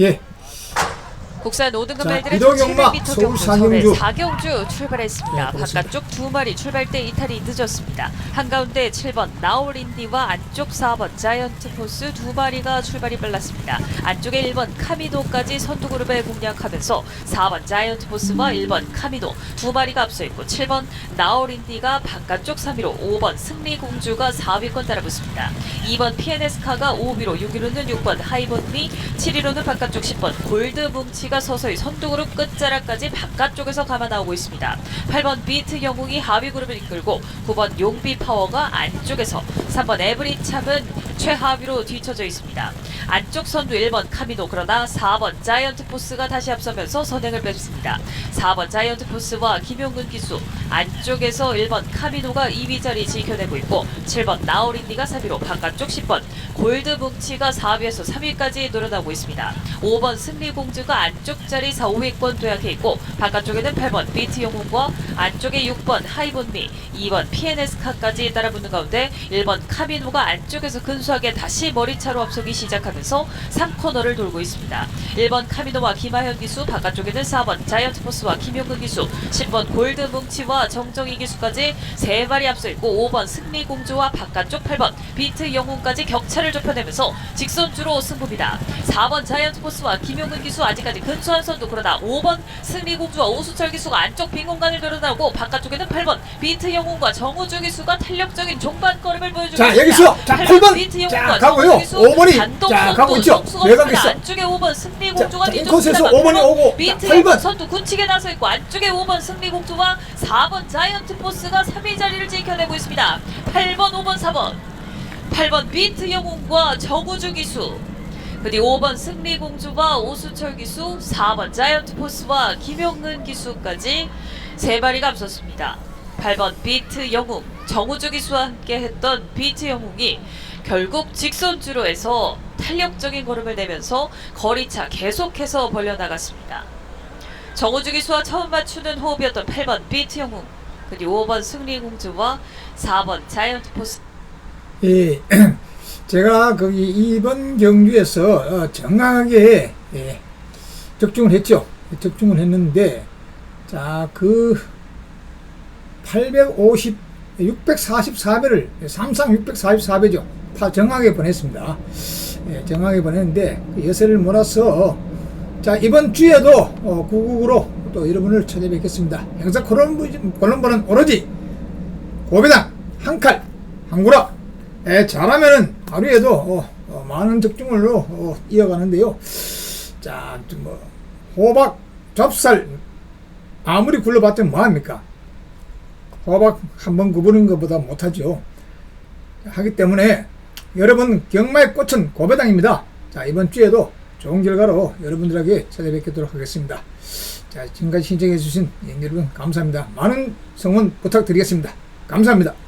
예, 국산 5등급 자, 이동경마 700m 서울 경주 서울의 사경주. 4경주 출발했습니다. 네, 그렇습니다. 바깥쪽 두 마리 출발 때 이탈이 늦었습니다. 한가운데 7번 나올인디와 안쪽 4번 자이언트 포스 두 마리가 출발이 빨랐습니다. 안쪽에 1번 카미도까지 선두 그룹에 공략하면서 4번 자이언트 포스와 1번 카미도 두 마리가 앞서 있고 7번 나올인디가 바깥쪽 3위로 5번 승리공주가 4위권 따라붙습니다. 2번 PNS카가 5위로 6위로는 6번 하이본미 7위로는 바깥쪽 10번 골드뭉치가 서서히 선두그룹 끝자락까지 바깥쪽에서 감아 나오고 있습니다. 8번 비트 영웅이 하위 그룹을 이끌고 9번 용비 파워가 안쪽에서 3번 에브리 참은 최하위로 뒤쳐져 있습니다. 안쪽 선두 1번 카미노 그러나 4번 자이언트 포스가 다시 앞서면서 선행을 뵙습니다. 4번 자이언트 포스와 김용근 기수 안쪽에서 1번 카미노가 2위 자리 지켜내고 있고 7번 나오린디가 3위로 바깥쪽 10번 골드 뭉치가 4위에서 3위까지 노려나오고 있습니다. 5번 승리공주가 안쪽 자리 4, 5위권 도약해 있고 바깥쪽에는 8번 비트 영웅과 안쪽에 6번 하이본미 2번 PNS카까지 따라붙는 가운데 1번 카미노가 안쪽에서 근 소하게 다시 머리차로 앞서기 시작하면서 3코너를 돌고 있습니다. 1번 카미노와 김하현 기수 바깥쪽에는 4번 자이언트 포스와 김용근 기수 10번 골드뭉치와 정정희 기수까지 3마리 앞서 있고 5번 승리공주와 바깥쪽 8번 비트 영웅까지 격차를 좁혀내면서 직선주로 승부입니다. 4번 자이언트 포스와 김용근 기수 아직까지 근소한 선두 그러나 5번 승리공주와 오수철 기수가 안쪽 빈 공간을 늘어나고 바깥쪽에는 8번 비트 영웅과 정우주 기수가 탄력적인 종반 걸음을 보여주고 자, 있습니다. 여기서 자, 8번 8번 비트 자, 영웅과 가고요. 정우주 기수 5번이 단독 자, 가고 있죠. 없습니다. 있어. 안쪽에 5번 승리공주가 자, 자, 뒤쫓습니다. 인코스에서 5번이 오고 8번. 선두 군치게 나서 있고 안쪽에 5번 승리공주와 4번 자이언트 포스가 3위 자리를 지켜내고 있습니다. 8번, 5번, 4번. 8번 비트 영웅과 정우주 기수. 그리고 5번 승리공주와 오수철 기수, 4번 자이언트 포스와 김용근 기수까지 세 마리가 앞섰습니다. 8번 비트 영웅, 정우주 기수와 함께 했던 비트 영웅이 결국 직선주로 해서 탄력적인 걸음을 내면서 거리차 계속해서 벌려나갔습니다. 정우주 기수와 처음 맞추는 호흡이었던 8번 비트 영웅, 그리고 5번 승리공주와 4번 자이언트 포스 예, 제가 거기 이번 경주에서 어, 정확하게 예, 적중을 했죠. 적중을 했는데 자 그 850, 644배를 삼상 644배죠. 다 정확하게 보냈습니다. 예, 정확하게 보냈는데 그 여세를 몰아서 자 이번 주에도 어, 구국으로 또 여러분을 찾아뵙겠습니다. 행사 콜롬보- 콜롬보는 오로지 고배당 한 칼, 한 구라. 예, 잘하면은 하루에도 어, 어, 많은 적중을로 어, 이어가는데요. 자, 좀뭐 호박, 접살 아무리 굴러봤더니 뭐합니까? 호박 한 번 구부는 것보다 못하죠. 하기 때문에 여러분 경마의 꽃은 고배당입니다. 자, 이번 주에도 좋은 결과로 여러분들에게 찾아뵙도록 하겠습니다. 자, 지금까지 신청해 주신 여러분 감사합니다. 많은 성원 부탁드리겠습니다. 감사합니다.